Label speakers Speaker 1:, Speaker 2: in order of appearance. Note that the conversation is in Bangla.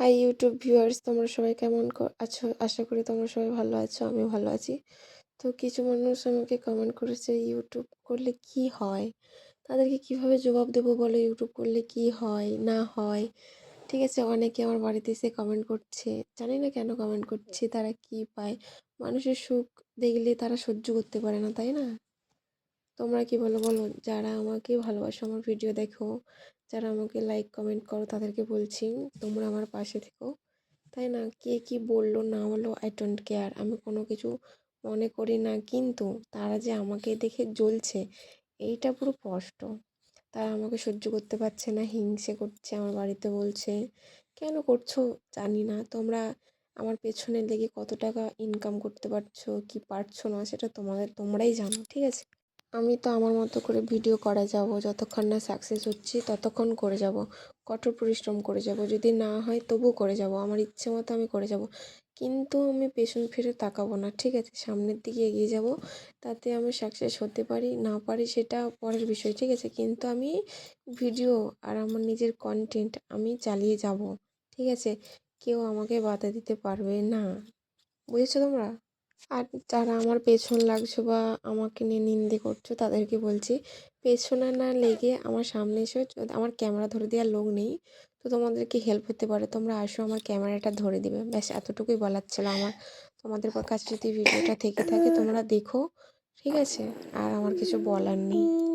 Speaker 1: হাই ইউটিউব ভিউয়ার্স তোমরা সবাই কেমন আছো? আশা করি তোমরা সবাই ভালো আছো, আমিও ভালো আছি। তো কিছু মানুষ আমাকে কমেন্ট করেছে ইউটিউব করলে কি হয়? তাদেরকে কীভাবে জবাব দেবো বলো? ইউটিউব করলে কি হয়, না হয়? ঠিক আছে, অনেকে আমার বাড়িতে এসে কমেন্ট করছে। জানি না কেন কমেন্ট করছে, তারা কি পায়? মানুষের সুখ দেখলে তারা সহ্য করতে পারে না, তাই না? তোমরা কি বলো বলো? যারা আমাকে ভালোবাসো, আমার ভিডিও দেখো, যারা আমাকে লাইক কমেন্ট করো, তাদেরকে বলছি তোমরা আমার পাশে থেকো। তাই না? কে কি বলল না বলল আই ডোন্ট কেয়ার আমি কোনো কিছু মনে করি না, কিন্তু তারা যে আমাকে দেখে জ্বলছে, এইটা পুরো কষ্ট তারা আমাকে সহ্য করতে পারছে না, হিংসে করছে, আমার বাড়িতে বলছে, কেন করছ? জানি না। তোমরা আমার পেছনে লেগে কত টাকা ইনকাম করতে পারছ, কি পারছ না, সেটা তোমাদের, তোমরাই জানো, ঠিক আছে? আমি তো আমার মতো করে ভিডিও করে যাব, যতক্ষণ না সাকসেস হচ্ছি ততক্ষণ করে যাব, কঠোর পরিশ্রম করে যাব, যদি না হয় তবু করে যাব, আমার ইচ্ছে মতো আমি করে যাব। কিন্তু আমি পেছন ফিরে তাকাবো না, ঠিক আছে? সামনের দিকে এগিয়ে যাব তাতে আমি সাকসেস হতে পারি, না পারি সেটা পরের বিষয়, ঠিক আছে? কিন্তু আমি ভিডিও আর আমার নিজের কন্টেন্ট আমি চালিয়ে যাব, ঠিক আছে? কেউ আমাকে বাধা দিতে পারবে না। বুঝেছ তোমরা? আর যারা আমার পেছন লাগছো বা আমাকে নিয়ে নিন্দে করছ, তাদেরকে বলছি, পেছনে না লেগে আমার সামনে এসে। আমার ক্যামেরা ধরে দেওয়ার লোক নেই, তো তোমাদেরকে হেল্প হতে পারে। তোমরা আসো, আমার ক্যামেরাটা ধরে দিবে। ব্যাস, এতটুকুই বলার ছিল আমার। তোমাদের কাছে যদি ভিডিওটা থেকে থাকে, তোমরা দেখো, ঠিক আছে? আর আমার কিছু বলার নেই।